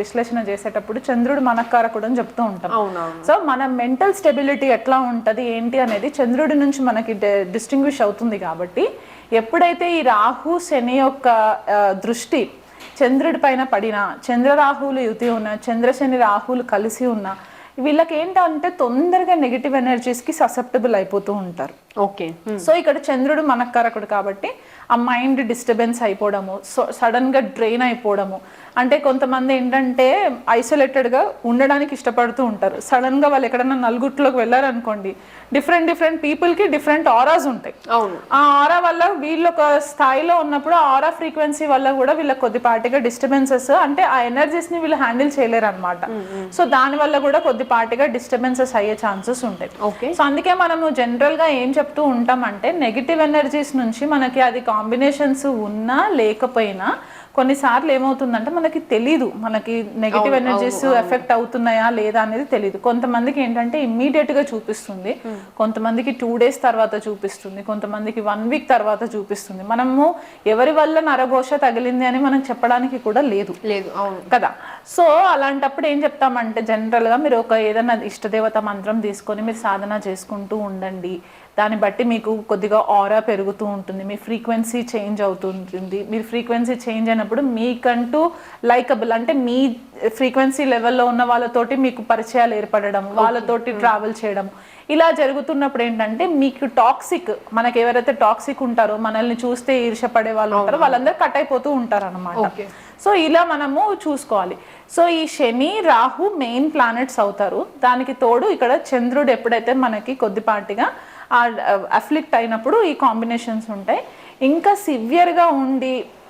విశ్లేషణ చేసేటప్పుడు చంద్రుడు మనకారకుడు అని చెప్తూ ఉంటాం. సో మన మెంటల్ స్టెబిలిటీ ఎట్లా ఉంటది ఏంటి అనేది చంద్రుడి నుంచి మనకి డిస్టింగ్విష్ అవుతుంది కాబట్టి ఎప్పుడైతే ఈ రాహు శని యొక్క దృష్టి చంద్రుడి పైన పడిన చంద్రరాహువులు యుతి ఉన్న చంద్రశని రాహువులు కలిసి ఉన్న వీళ్ళకి ఏంటంటే తొందరగా నెగిటివ్ ఎనర్జీస్కి ససెప్టబుల్ అయిపోతూ ఉంటారు. ఓకే. సో ఇక్కడ చంద్రుడు మనక్కరకుడు కాబట్టి ఆ మైండ్ డిస్టర్బెన్స్ అయిపోవడము సడన్గా డ్రైన్ అయిపోవడము. అంటే కొంతమంది ఏంటంటే ఐసోలేటెడ్గా ఉండడానికి ఇష్టపడుతూ ఉంటారు. సడన్గా వాళ్ళు ఎక్కడైనా నలుగుట్లోకి వెళ్ళారనుకోండి డిఫరెంట్ డిఫరెంట్ పీపుల్కి డిఫరెంట్ ఆరాస్ ఉంటాయి. అవును. ఆ ఆరా వల్ల వీళ్ళు ఒక స్థాయిలో ఉన్నప్పుడు ఆ ఆరా ఫ్రీక్వెన్సీ వల్ల కూడా వీళ్ళకి కొద్దిపాటిగా డిస్టర్బెన్సెస్ అంటే ఆ ఎనర్జీస్ని వీళ్ళు హ్యాండిల్ చేయలేరు అనమాట సో దాని వల్ల కూడా కొద్ది కొద్దిపాటిగా డిస్టర్బెన్సెస్ అయ్యే ఛాన్సెస్ ఉంటాయి. ఓకే సో అందుకే మనము జనరల్గా ఏం చెప్తూ ఉంటామంటే నెగిటివ్ ఎనర్జీస్ నుంచి మనకి అది కాంబినేషన్స్ ఉన్నా లేకపోయినా కొన్నిసార్లు ఏమవుతుందంటే మనకి తెలీదు. మనకి నెగిటివ్ ఎనర్జీస్ ఎఫెక్ట్ అవుతున్నాయా లేదా అనేది తెలియదు కొంతమందికి ఏంటంటే ఇమ్మీడియట్గా చూపిస్తుంది. కొంతమందికి టూ డేస్ తర్వాత చూపిస్తుంది. కొంతమందికి వన్ వీక్ తర్వాత చూపిస్తుంది. మనము ఎవరి వల్ల నరఘోష తగిలింది అని మనం చెప్పడానికి కూడా లేదు. లేదు అవును. కదా? సో అలాంటప్పుడు ఏం చెప్తామంటే జనరల్గా మీరు ఒక ఏదైనా ఇష్టదేవత మంత్రం తీసుకొని మీరు సాధన చేసుకుంటూ ఉండండి. దాన్ని బట్టి మీకు కొద్దిగా ఆరా పెరుగుతూ ఉంటుంది మీ ఫ్రీక్వెన్సీ చేంజ్ అవుతుంటుంది మీరు ఫ్రీక్వెన్సీ చేంజ్ అయినప్పుడు మీకంటూ లైకబుల్ అంటే మీ ఫ్రీక్వెన్సీ లెవెల్లో ఉన్న వాళ్ళతోటి మీకు పరిచయాలు ఏర్పడడం వాళ్ళతోటి ట్రావెల్ చేయడం. ఇలా జరుగుతున్నప్పుడు ఏంటంటే మీకు టాక్సిక్ మనకి ఎవరైతే టాక్సిక్ ఉంటారో మనల్ని చూస్తే ఈర్షపడే వాళ్ళు ఉంటారో వాళ్ళందరూ కట్ అయిపోతూ ఉంటారు అనమాట. సో ఇలా మనము చూసుకోవాలి. సో ఈ శని రాహు మెయిన్ ప్లానెట్స్ అవుతారు. దానికి తోడు ఇక్కడ చంద్రుడు ఎప్పుడైతే మనకి కొద్దిపాటిగా అఫ్లిక్ట్ అయినప్పుడు ఈ కాంబినేషన్స్ ఉంటాయి. ఇంకా సివియర్గా ఉండి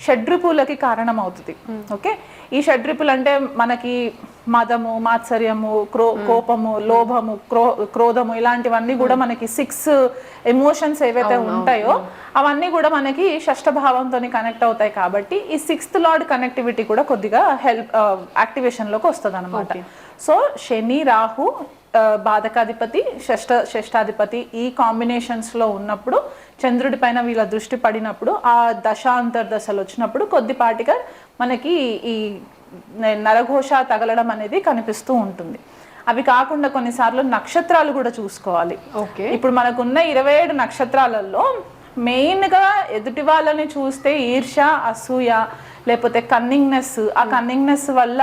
షడ్రిపులకి కారణం అవుతుంది ఓకే? ఈ షడ్రిపులు అంటే మనకి మదము మాత్సర్యము క్రో కోపము లోభము క్రో క్రోధము ఇలాంటివన్నీ కూడా మనకి సిక్స్ ఎమోషన్స్ ఏవైతే ఉంటాయో అవన్నీ కూడా మనకి షష్ఠభావంతో కనెక్ట్ అవుతాయి కాబట్టి ఈ సిక్స్త్ లార్డ్ కనెక్టివిటీ కూడా కొద్దిగా హెల్ప్ యాక్టివేషన్లోకి వస్తుంది అనమాట సో శని రాహు బాధకాధిపతి షష్ట షష్టాధిపతి ఈ కాంబినేషన్స్లో ఉన్నప్పుడు చంద్రుడి పైన వీళ్ళ దృష్టి పడినప్పుడు ఆ దశ అంతర్దశలు వచ్చినప్పుడు కొద్దిపాటిగా మనకి ఈ నరఘోష తగలడం అనేది కనిపిస్తూ ఉంటుంది. అవి కాకుండా కొన్నిసార్లు నక్షత్రాలు కూడా చూసుకోవాలి. ఓకే. ఇప్పుడు మనకున్న ఇరవై ఏడు నక్షత్రాలలో మెయిన్గా ఎదుటి వాళ్ళని చూస్తే ఈర్ష అసూయ లేకపోతే కన్నింగ్నెస్ ఆ కన్నింగ్నెస్ వల్ల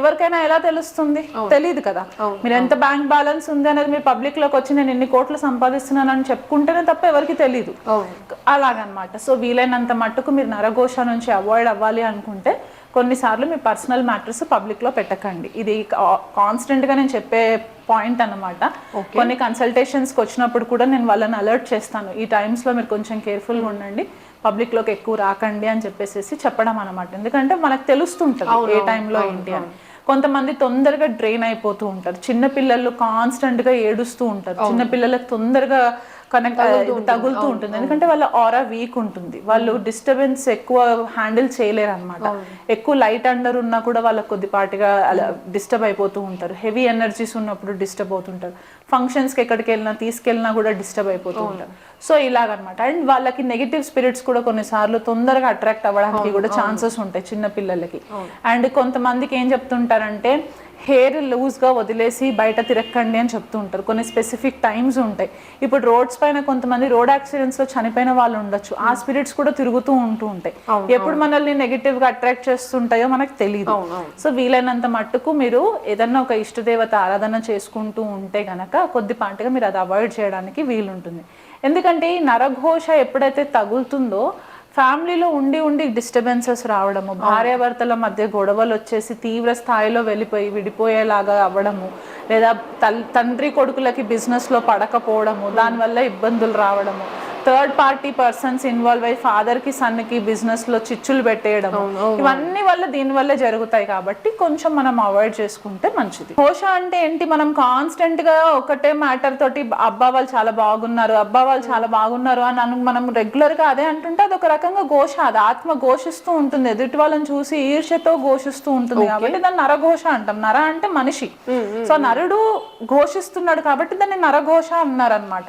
ఎవరికైనా ఎలా తెలుస్తుంది? తెలియదు కదా. మీరు ఎంత బ్యాంక్ బ్యాలెన్స్ ఉంది అనేది మీరు పబ్లిక్లోకి వచ్చి నేను ఎన్ని కోట్లు సంపాదిస్తున్నానని చెప్పుకుంటేనే తప్ప ఎవరికి తెలియదు అలాగనమాట. సో వీలైనంత మట్టుకు మీరు నరఘోష నుంచి అవాయిడ్ అవ్వాలి అనుకుంటే కొన్నిసార్లు మీ పర్సనల్ మ్యాటర్స్ పబ్లిక్లో పెట్టకండి. ఇది కాన్స్టెంట్గా నేను చెప్పే పాయింట్ అన్నమాట. కొన్ని కన్సల్టేషన్స్కి వచ్చినప్పుడు కూడా నేను వాళ్ళని అలర్ట్ చేస్తాను. ఈ టైమ్స్లో మీరు కొంచెం కేర్ఫుల్గా ఉండండి. పబ్లిక్లోకి ఎక్కువ రాకండి అని చెప్పేసి చెప్పడం అనమాట ఎందుకంటే మనకు తెలుస్తుంటుంది ఏ టైంలో ఏంటి అని. కొంతమంది తొందరగా డ్రైన్ అయిపోతూ ఉంటారు. చిన్న పిల్లలు కాన్స్టెంట్గా ఏడుస్తూ ఉంటారు. చిన్న పిల్లలకు తొందరగా కనెక్ట్ తగులుతూ ఉంటుంది. ఎందుకంటే వాళ్ళ ఆరా వీక్ ఉంటుంది. వాళ్ళు డిస్టర్బెన్స్ ఎక్కువ హ్యాండిల్ చేయలేరు అనమాట ఎక్కువ లైట్ అండర్ ఉన్నా కూడా వాళ్ళకి కొద్దిపాటిగా అలా డిస్టర్బ్ అయిపోతూ ఉంటారు. హెవీ ఎనర్జీస్ ఉన్నప్పుడు డిస్టర్బ్ అవుతుంటారు. ఫంక్షన్స్కి ఎక్కడికి వెళ్ళినా తీసుకెళ్ళినా కూడా డిస్టర్బ్ అయిపోతూ ఉంటారు. సో ఇలాగనమాట. అండ్ వాళ్ళకి నెగిటివ్ స్పిరిట్స్ కూడా కొన్నిసార్లు తొందరగా అట్రాక్ట్ అవ్వడానికి కూడా ఛాన్సెస్ ఉంటాయి చిన్న పిల్లలకి. అండ్ కొంతమందికి ఏం చెప్తుంటారంటే హెయిర్ లూజ్గా వదిలేసి బయట తిరక్కండి అని చెప్తూ ఉంటారు. కొన్ని స్పెసిఫిక్ టైమ్స్ ఉంటాయి. ఇప్పుడు రోడ్స్ పైన కొంతమంది రోడ్ యాక్సిడెంట్స్లో చనిపోయిన వాళ్ళు ఉండొచ్చు. ఆ స్పిరిట్స్ కూడా తిరుగుతూ ఉంటూ ఉంటాయి. ఎప్పుడు మనల్ని నెగిటివ్గా అట్రాక్ట్ చేస్తుంటాయో మనకు తెలియదు సో వీలైనంత మట్టుకు మీరు ఏదన్నా ఒక ఇష్టదేవత ఆరాధన చేసుకుంటూ ఉంటే గనక కొద్దిపాటిగా మీరు అది అవాయిడ్ చేయడానికి వీలుంటుంది. ఎందుకంటే ఈ నరఘోష ఎప్పుడైతే తగులుతుందో ఫ్యామిలీలో ఉండి ఉండి డిస్టర్బెన్సెస్ రావడము భార్యాభర్తల మధ్య గొడవలు వచ్చేసి తీవ్ర స్థాయిలో వెళ్ళిపోయి విడిపోయేలాగా అవ్వడము లేదా తల్- తండ్రి కొడుకులకి business లో పడకపోవడము దానివల్ల ఇబ్బందులు రావడము. థర్డ్ పార్టీ పర్సన్స్ ఇన్వాల్వ్ అయ్యి father కి son కి business లో చిచ్చులు పెట్టేయడము ఇవన్నీ వల్ల దీని వల్లే జరుగుతాయి కాబట్టి కొంచెం మనం అవాయిడ్ చేసుకుంటే మంచిది. ఘోష అంటే ఏంటి? మనం కాన్స్టెంట్గా ఒకటే మ్యాటర్ తోటి అబ్బా వాళ్ళు చాలా బాగున్నారు అబ్బా వాళ్ళు చాలా బాగున్నారు అని అను- మనం రెగ్యులర్గా అదే అంటుంటే అది ఒక రకంగా ఘోష అది ఆత్మ ఘోషిస్తూ ఉంటుంది. ఎదుటి వాళ్ళని చూసి ఈర్ష్యతో ఘోషిస్తూ ఉంటుంది కాబట్టి దాన్ని నరఘోష అంటాం. నర అంటే మనిషి. సో నరుడు ఘోషిస్తున్నాడు కాబట్టి దాన్ని నరఘోష అన్నారు అనమాట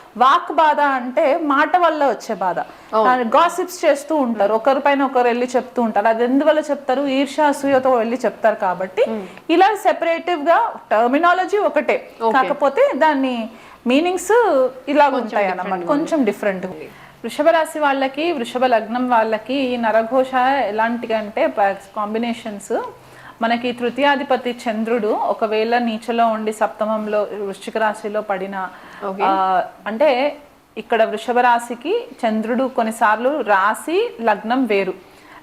వాక్ బాధ అంటే మాట వల్ల వచ్చే బాధ. గాసిప్స్ చేస్తూ ఉంటారు. ఒకరి పైన ఒకరు వెళ్ళి చెప్తూ ఉంటారు. అది ఎందువల్ల చెప్తారు? ఈర్ష అసూయతో వెళ్ళి చెప్తారు కాబట్టి ఇలా సెపరేటివ్గా టర్మినాలజీ ఒకటే. కాకపోతే దాన్ని మీనింగ్స్ ఇలా ఉంటాయి అన్నమాట. కొంచెం డిఫరెంట్ వృషభ రాశి వాళ్ళకి వృషభ లగ్నం వాళ్ళకి ఈ నరఘోష ఎలాంటివి అంటే కాంబినేషన్స్ మనకి తృతీయాధిపతి చంద్రుడు ఒకవేళ నీచలో ఉండి సప్తమంలో వృశ్చిక రాశిలో పడిన ఆ, అంటే ఇక్కడ వృషభ రాశికి చంద్రుడు కొన్నిసార్లు రాశి లగ్నం వేరు.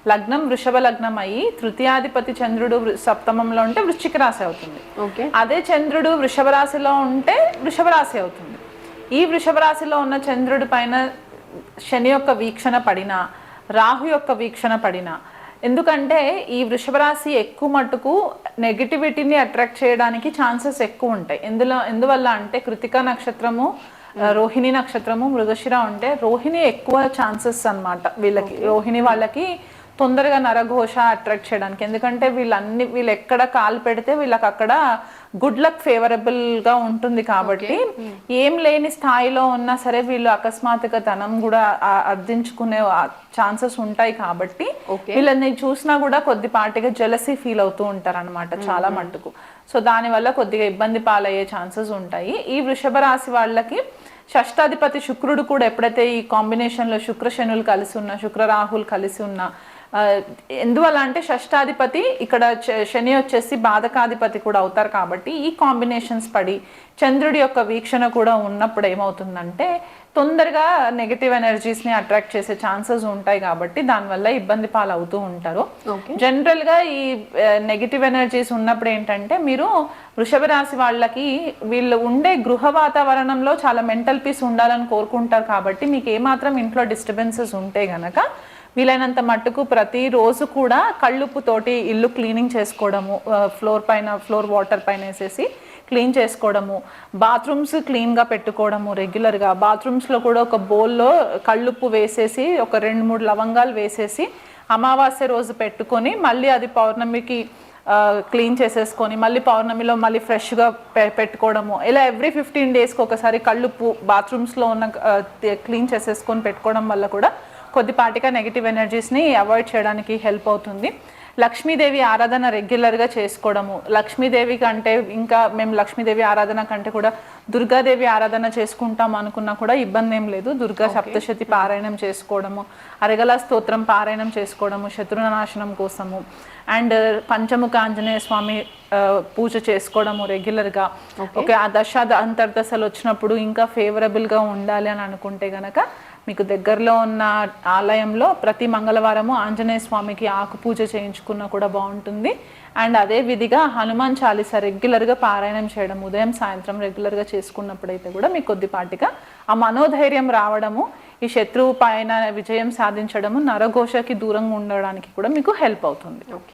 లగ్నం వృషభ లగ్నం అయ్యి తృతీయాధిపతి చంద్రుడు సప్తమంలో ఉంటే వృశ్చిక రాశి అవుతుంది. ఓకే. అదే చంద్రుడు వృషభ రాశిలో ఉంటే వృషభ రాశి అవుతుంది. ఈ వృషభ రాశిలో ఉన్న చంద్రుడి పైన శని యొక్క వీక్షణ పడిన రాహు యొక్క వీక్షణ పడిన ఎందుకంటే ఈ వృషభ రాశి ఎక్కువ మట్టుకు నెగిటివిటీని అట్రాక్ట్ చేయడానికి ఛాన్సెస్ ఎక్కువ ఉంటాయి. ఎందులో ఎందువల్ల అంటే కృతికా నక్షత్రము ఆ, రోహిణి నక్షత్రము మృగశిర ఉంటే రోహిణి ఎక్కువ ఛాన్సెస్ అన్నమాట వీళ్ళకి. రోహిణి వాళ్ళకి తొందరగా నరఘోష అట్రాక్ట్ చేయడానికి. ఎందుకంటే వీళ్ళన్ని వీళ్ళు ఎక్కడ కాలు పెడితే వీళ్ళకి అక్కడ గుడ్ లక్ ఫేవరబుల్గా ఉంటుంది కాబట్టి ఏం లేని స్థాయిలో ఉన్నా సరే వీళ్ళు అకస్మాత్తుగా ధనం కూడా అర్థించుకునే ఛాన్సెస్ ఉంటాయి కాబట్టి వీళ్ళని చూసినా కూడా కొద్దిపాటిగా జలసీ ఫీల్ అవుతూ ఉంటారు అనమాట చాలా మట్టుకు. సో దానివల్ల కొద్దిగా ఇబ్బంది పాలయ్యే ఛాన్సెస్ ఉంటాయి. ఈ వృషభ రాశి వాళ్ళకి షష్టాధిపతి శుక్రుడు కూడా ఎప్పుడైతే ఈ కాంబినేషన్లో శుక్ర శనులు కలిసి ఉన్న శుక్ర రాహుల్ కలిసి ఉన్న ఎందువల్ల అంటే షష్టాధిపతి ఇక్కడ శని వచ్చేసి బాధకాధిపతి కూడా అవుతారు కాబట్టి ఈ కాంబినేషన్స్ పడి చంద్రుడి యొక్క వీక్షణ కూడా ఉన్నప్పుడు ఏమవుతుందంటే తొందరగా నెగటివ్ ఎనర్జీస్ని అట్రాక్ట్ చేసే ఛాన్సెస్ ఉంటాయి కాబట్టి దానివల్ల ఇబ్బంది పాలు అవుతూ ఉంటారు. జనరల్గా ఈ నెగిటివ్ ఎనర్జీస్ ఉన్నప్పుడు ఏంటంటే మీరు వృషభ రాశి వాళ్ళకి వీళ్ళు ఉండే గృహ వాతావరణంలో చాలా మెంటల్ పీస్ ఉండాలని కోరుకుంటారు కాబట్టి మీకు ఏమాత్రం ఇంట్లో డిస్టర్బెన్సెస్ ఉంటే గనక వీలైనంత మట్టుకు ప్రతిరోజు కూడా కళ్ళుప్పు తోటి ఇల్లు క్లీనింగ్ చేసుకోవడము ఫ్లోర్ పైన ఫ్లోర్ వాటర్ పైన వేసేసి క్లీన్ చేసుకోవడము బాత్రూమ్స్ క్లీన్గా పెట్టుకోవడము రెగ్యులర్గా. బాత్రూమ్స్లో కూడా ఒక బౌల్లో కళ్ళుప్పు వేసేసి ఒక రెండు మూడు లవంగాలు వేసేసి అమావాస్య రోజు పెట్టుకొని మళ్ళీ అది పౌర్ణమికి క్లీన్ చేసేసుకొని మళ్ళీ పౌర్ణమిలో మళ్ళీ ఫ్రెష్గా పె పెట్టుకోవడము. ఇలా ఎవ్రీ ఫిఫ్టీన్ డేస్కి ఒకసారి కళ్ళుప్పు బాత్రూమ్స్లో ఉన్న క్లీన్ చేసేసుకొని పెట్టుకోవడం వల్ల కూడా కొద్దిపాటిగా నెగిటివ్ ఎనర్జీస్ని అవాయిడ్ చేయడానికి హెల్ప్ అవుతుంది. లక్ష్మీదేవి ఆరాధన రెగ్యులర్గా చేసుకోవడము లక్ష్మీదేవి కంటే ఇంకా మేము లక్ష్మీదేవి ఆరాధన కంటే కూడా దుర్గాదేవి ఆరాధన చేసుకుంటాం అనుకున్నా కూడా ఇబ్బంది ఏం లేదు. దుర్గా సప్తశతి పారాయణం చేసుకోవడము అరగల స్తోత్రం పారాయణం చేసుకోవడము శత్రునాశనం కోసము అండ్ పంచముఖ ఆంజనేయ స్వామి పూజ చేసుకోవడము రెగ్యులర్గా ఓకే ఆ దశ అంతర్దశలు వచ్చినప్పుడు ఇంకా ఫేవరబుల్గా ఉండాలి అని అనుకుంటే గనక మీకు దగ్గరలో ఉన్న ఆలయంలో ప్రతి మంగళవారము ఆంజనేయ స్వామికి ఆకు పూజ చేయించుకున్నా కూడా బాగుంటుంది. అండ్ అదే విధిగా హనుమాన్ చాలీస రెగ్యులర్గా పారాయణం చేయడం ఉదయం సాయంత్రం రెగ్యులర్గా చేసుకున్నప్పుడైతే కూడా మీకు కొద్దిపాటిగా ఆ మనోధైర్యం రావడము ఈ శత్రువు పైన విజయం సాధించడము నరఘోషకి దూరంగా ఉండడానికి కూడా మీకు హెల్ప్ అవుతుంది.